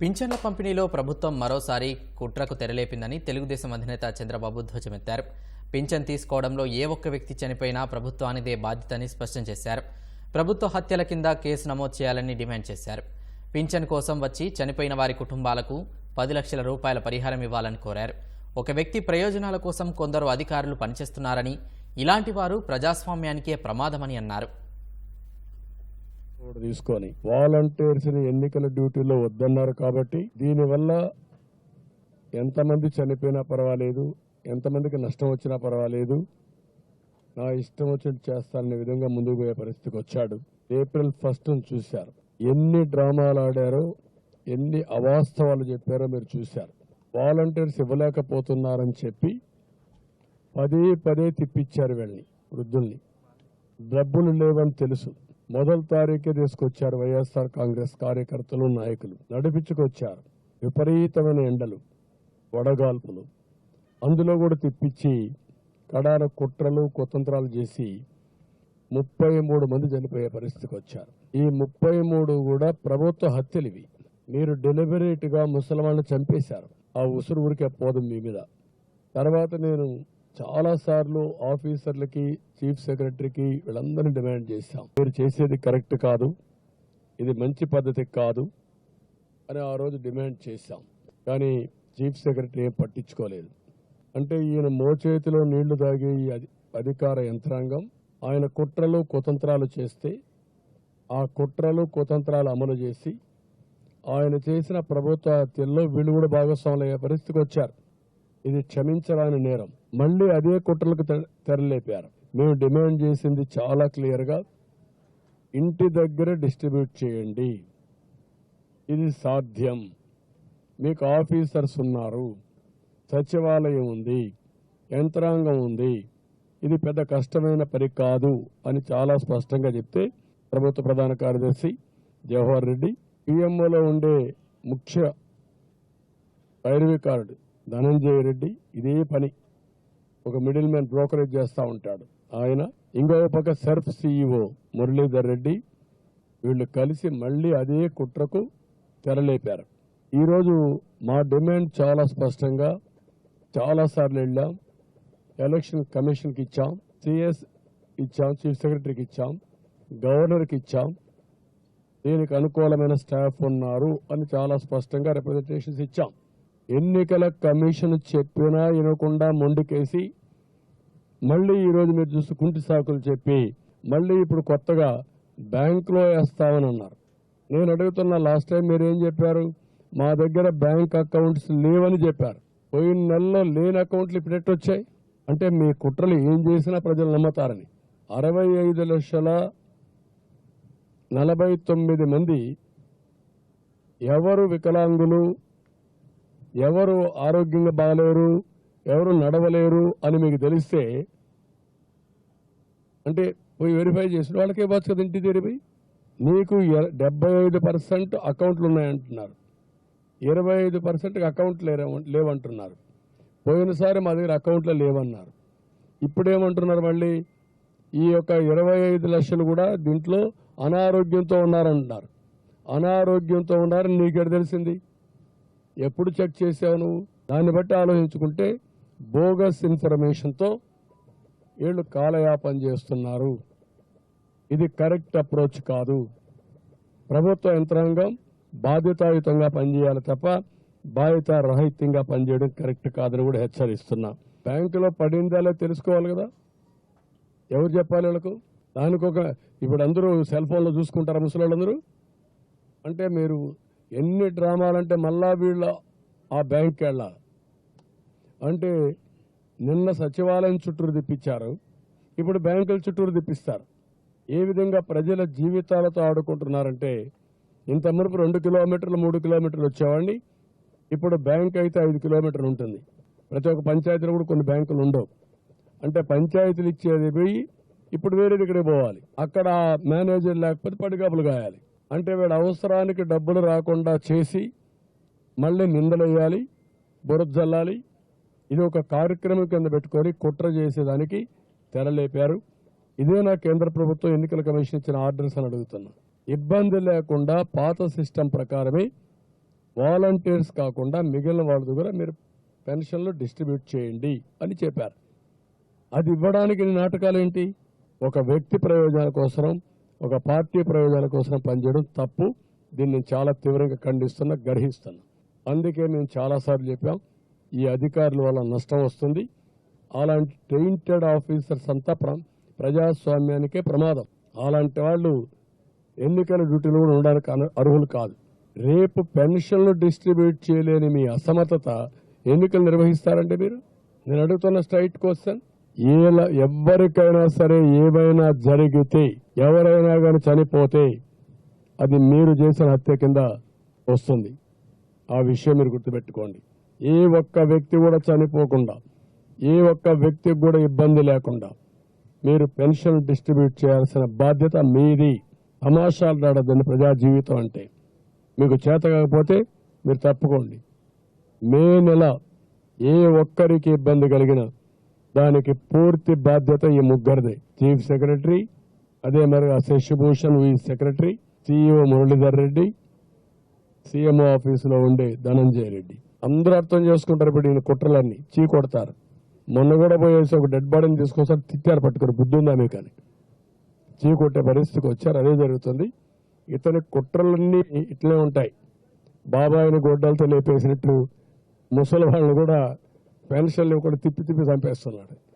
పింఛన్ల పంపిణీలో ప్రభుత్వం మరోసారి కుట్రకు తెరలేపిందని తెలుగుదేశం అధినేత చంద్రబాబు ధ్వజమెత్తారు. పింఛన్ తీసుకోవడంలో ఏ ఒక్క వ్యక్తి చనిపోయినా ప్రభుత్వానిదే బాధ్యతని స్పష్టం చేశారు. ప్రభుత్వ హత్యల కింద కేసు నమోదు చేయాలని డిమాండ్ చేశారు. పింఛన్ కోసం వచ్చి చనిపోయిన వారి కుటుంబాలకు పది లక్షల రూపాయల పరిహారం ఇవ్వాలని కోరారు. ఒక వ్యక్తి ప్రయోజనాల కోసం కొందరు అధికారులు పనిచేస్తున్నారని ఇలాంటి వారు ప్రజాస్వామ్యానికే ప్రమాదమని అన్నారు. తీసుకొని వాలంటీర్స్ని ఎన్నికల డ్యూటీలో వద్దన్నారు కాబట్టి దీనివల్ల ఎంతమంది చనిపోయినా పర్వాలేదు ఎంతమందికి నష్టం వచ్చినా పర్వాలేదు. నా ఇష్టం వచ్చినట్టు చేస్తాననే విధంగా ముందుకు పోయే పరిస్థితికి వచ్చాడు. ఏప్రిల్ ఫస్ట్ చూశారు. ఎన్ని డ్రామాలు ఆడారో ఎన్ని అవాస్తవాలు చెప్పారో మీరు చూశారు. వాలంటీర్స్ ఇవ్వలేకపోతున్నారని చెప్పి పదే పదే తిప్పించారు వీళ్ళని వృద్ధుల్ని. డబ్బులు లేవని తెలుసు. మొదటి తారీఖే తీసుకొచ్చారు వైఎస్ఆర్ కాంగ్రెస్ కార్యకర్తలు నాయకులు. నడిపించుకొచ్చారు. విపరీతమైన ఎండలు వడగాల్పులు. అందులో కూడా తిప్పించి కడాన కుట్రలు కుతంత్రాలు చేసి ముప్పై మూడు మంది చనిపోయే పరిస్థితికి వచ్చారు. ఈ ముప్పై మూడు కూడా ప్రభుత్వ హత్యలు ఇవి. మీరు డెలిబరేట్గా చంపేశారు. ఆ ఉసురు ఊరికే పోదు మీ మీద. తర్వాత నేను చాలా సార్లు ఆఫీసర్లకి చీఫ్ సెక్రటరీకి వీళ్ళందరినీ డిమాండ్ చేశాం. మీరు చేసేది కరెక్ట్ కాదు ఇది మంచి పద్ధతి కాదు అని ఆ రోజు డిమాండ్ చేశాం. కానీ చీఫ్ సెక్రటరీ ఏం పట్టించుకోలేదు. అంటే ఈయన మోచేతిలో నీళ్ళు తాగే ఈ అధికార యంత్రాంగం ఆయన కుట్రలు కుతంత్రాలు చేస్తే ఆ కుట్రలు కుతంత్రాలు అమలు చేసి ఆయన చేసిన ప్రభుత్వ హత్యల్లో వీళ్ళు కూడా భాగస్వాములు అయ్యే పరిస్థితికి వచ్చారు. ఇది క్షమించరాని నేరం. మళ్ళీ అదే కుట్రలకు తెరలేపారు. మేము డిమాండ్ చేసింది చాలా క్లియర్గా ఇంటి దగ్గర డిస్ట్రిబ్యూట్ చేయండి. ఇది సాధ్యం. మీకు ఆఫీసర్స్ ఉన్నారు. సచివాలయం ఉంది. యంత్రాంగం ఉంది. ఇది పెద్ద కష్టమైన పని కాదు అని చాలా స్పష్టంగా చెప్తే ప్రభుత్వ ప్రధాన కార్యదర్శి జవహర్ రెడ్డి పిఎంఓలో ఉండే ముఖ్య వైరవికారుడు ధనంజయ రెడ్డి ఇదే పని. ఒక మిడిల్ మ్యాన్ బ్రోకరేజ్ చేస్తూ ఉంటాడు. ఆయన ఇంకో పక్క సర్ఫ్ సిఇఓ మురళీధర్ రెడ్డి వీళ్ళు కలిసి మళ్ళీ అదే కుట్రకు తెరలేపారు. ఈరోజు మా డిమాండ్ చాలా స్పష్టంగా చాలా సార్లు వెళ్ళాం. ఎలక్షన్ కమిషన్కి ఇచ్చాం. సిఎస్ ఇచ్చాం. చీఫ్ సెక్రటరీకి ఇచ్చాం. గవర్నర్కి ఇచ్చాం. దీనికి అనుకూలమైన స్టాఫ్ ఉన్నారు అని చాలా స్పష్టంగా రిప్రజెంటేషన్స్ ఇచ్చాం. ఎన్నికల కమిషన్ చెప్పినా వినకుండా మొండికేసి మళ్ళీ ఈరోజు మీరు చూసి కుంటి సాకులు చెప్పి మళ్ళీ ఇప్పుడు కొత్తగా బ్యాంకులో వేస్తామని అన్నారు. నేను అడుగుతున్న లాస్ట్ టైం మీరు ఏం చెప్పారు? మా దగ్గర బ్యాంక్ అకౌంట్స్ లేవని చెప్పారు. పోయిన నెలలో లేని అకౌంట్లు ఇప్పుడు వచ్చాయి? అంటే మీ కుట్రలు ఏం చేసినా ప్రజలు నమ్ముతారని. అరవై ఐదు లక్షల నలభై తొమ్మిది మంది ఎవరు వికలాంగులు ఎవరు ఆరోగ్యంగా బాగలేరు ఎవరు నడవలేరు అని మీకు తెలిస్తే అంటే పోయి వెరిఫై చేసిన వాళ్ళకే ఇవ్వచ్చు కదా ఇంటి తెరిపి నీకు ఎ- డెబ్బై ఐదు పర్సెంట్ అకౌంట్లు ఉన్నాయంటున్నారు. ఇరవై ఐదు పర్సెంట్కి అకౌంట్ లేవంటున్నారు. పోయినసారి మా దగ్గర అకౌంట్లో లేవన్నారు. ఇప్పుడేమంటున్నారు మళ్ళీ? ఈ యొక్క ఇరవై ఐదు లక్షలు కూడా దీంట్లో అనారోగ్యంతో ఉన్నారంటున్నారు. అనారోగ్యంతో ఉన్నారని నీకెడ తెలిసింది? ఎప్పుడు చెక్ చేశాను? దాన్ని బట్టి ఆలోచించుకుంటే బోగస్ ఇన్ఫర్మేషన్తో వీళ్ళు కాలయాపన చేస్తున్నారు. ఇది కరెక్ట్ అప్రోచ్ కాదు. ప్రభుత్వ యంత్రాంగం బాధ్యతాయుతంగా పనిచేయాలి తప్ప బాధ్యత రహిత్యంగా పనిచేయడం కరెక్ట్ కాదని కూడా హెచ్చరిస్తున్నా. బ్యాంకులో పడిందాలో తెలుసుకోవాలి కదా. ఎవరు చెప్పాలి వీళ్ళకు? దానికి ఒక ఇప్పుడు అందరూ సెల్ ఫోన్లో చూసుకుంటారా ముసలి వాళ్ళందరూ అంటే మీరు ఎన్ని డ్రామాలంటే మళ్ళా వీళ్ళ ఆ బ్యాంక్కి వెళ్ళాలి అంటే నిన్న సచివాలయం చుట్టూరు తిప్పించారు. ఇప్పుడు బ్యాంకుల చుట్టూరు తిప్పిస్తారు. ఏ విధంగా ప్రజల జీవితాలతో ఆడుకుంటున్నారంటే ఇంత మునుపు రెండు కిలోమీటర్లు మూడు కిలోమీటర్లు వచ్చేవాడిని. ఇప్పుడు బ్యాంక్ అయితే ఐదు కిలోమీటర్లు ఉంటుంది. ప్రతి ఒక్క పంచాయతీలో కూడా కొన్ని బ్యాంకులు ఉండవు. అంటే పంచాయతీలు ఇచ్చేది పోయి ఇప్పుడు వేరే దగ్గరికి పోవాలి. అక్కడ మేనేజర్ లేకపోతే పడిగాపులు కాయాలి అంటే వీడు అవసరానికి డబ్బులు రాకుండా చేసి మళ్ళీ నిందలేయాలి బురజల్లాలి ఇది ఒక కార్యక్రమం కింద పెట్టుకొని కుట్ర చేసేదానికి తెరలేపారు. ఇదే నా కేంద్ర ప్రభుత్వం ఎన్నికల కమిషన్ ఇచ్చిన ఆర్డర్స్ అని అడుగుతున్నా. ఇబ్బంది లేకుండా పాత సిస్టమ్ ప్రకారమే వాలంటీర్స్ కాకుండా మిగిలిన వాళ్ళ దగ్గర మీరు పెన్షన్లు డిస్ట్రిబ్యూట్ చేయండి అని చెప్పారు. అది ఇవ్వడానికి నాటకాలు ఏంటి ఒక వ్యక్తి ప్రయోజనాల కోసం ఒక పార్టీ ప్రయోజనాల కోసం పనిచేయడం తప్పు. దీన్ని నేను చాలా తీవ్రంగా ఖండిస్తున్నా గర్హిస్తున్నా. అందుకే మేము చాలాసార్లు చెప్పాం ఈ అధికారుల వల్ల నష్టం వస్తుంది. అలాంటి టెయింటెడ్ ఆఫీసర్స్ అంతా ప్రజాస్వామ్యానికే ప్రమాదం. అలాంటి వాళ్ళు ఎన్నికల డ్యూటీలు కూడా ఉండడానికి అర్హులు కాదు. రేపు పెన్షన్లు డిస్ట్రిబ్యూట్ చేయలేని మీ అసమర్థత ఎన్నికలు నిర్వహిస్తారంటే మీరు? నేను అడుగుతున్న స్ట్రైట్ క్వశ్చన్ ఏలా ఎవరికైనా సరే ఏమైనా జరిగితే ఎవరైనా కానీ చనిపోతే అది మీరు చేసిన హత్య కింద వస్తుంది. ఆ విషయం మీరు గుర్తుపెట్టుకోండి. ఏ ఒక్క వ్యక్తి కూడా చనిపోకుండా ఏ ఒక్క వ్యక్తికి కూడా ఇబ్బంది లేకుండా మీరు పెన్షన్ డిస్ట్రిబ్యూట్ చేయాల్సిన బాధ్యత మీది. తమాషాలు నాడదండి ప్రజా జీవితం అంటే. మీకు చేత కాకపోతే మీరు తప్పుకోండి. మే నెల ఏ ఒక్కరికి ఇబ్బంది కలిగినా దానికి పూర్తి బాధ్యత ఈ ముగ్గురిదే. చీఫ్ సెక్రటరీ అదే మరి శశిభూషణ్ ఈ secretary CEO Muralidhar Reddy CMO ఆఫీసులో ఉండే ధనంజయ రెడ్డి. అందరూ అర్థం చేసుకుంటారు ఇప్పుడు ఈయన కుట్రలన్నీ. చీ కొడతారు. మొన్న కూడా పోయేసి ఒక డెడ్ బాడీని తీసుకొస్తారు తిట్టారు పట్టుకుని. బుద్ధి ఉందా మీకు అని. చీ కొట్టే పరిస్థితికి వచ్చారు అదే జరుగుతుంది. ఇతని కుట్రలన్నీ ఇట్లే ఉంటాయి. బాబాయిని గొడ్డలతో లేపేసినట్లు ముసలి వాళ్ళని కూడా పెన్షన్లు కూడా తిప్పి తిప్పి చంపేస్తున్నాడు.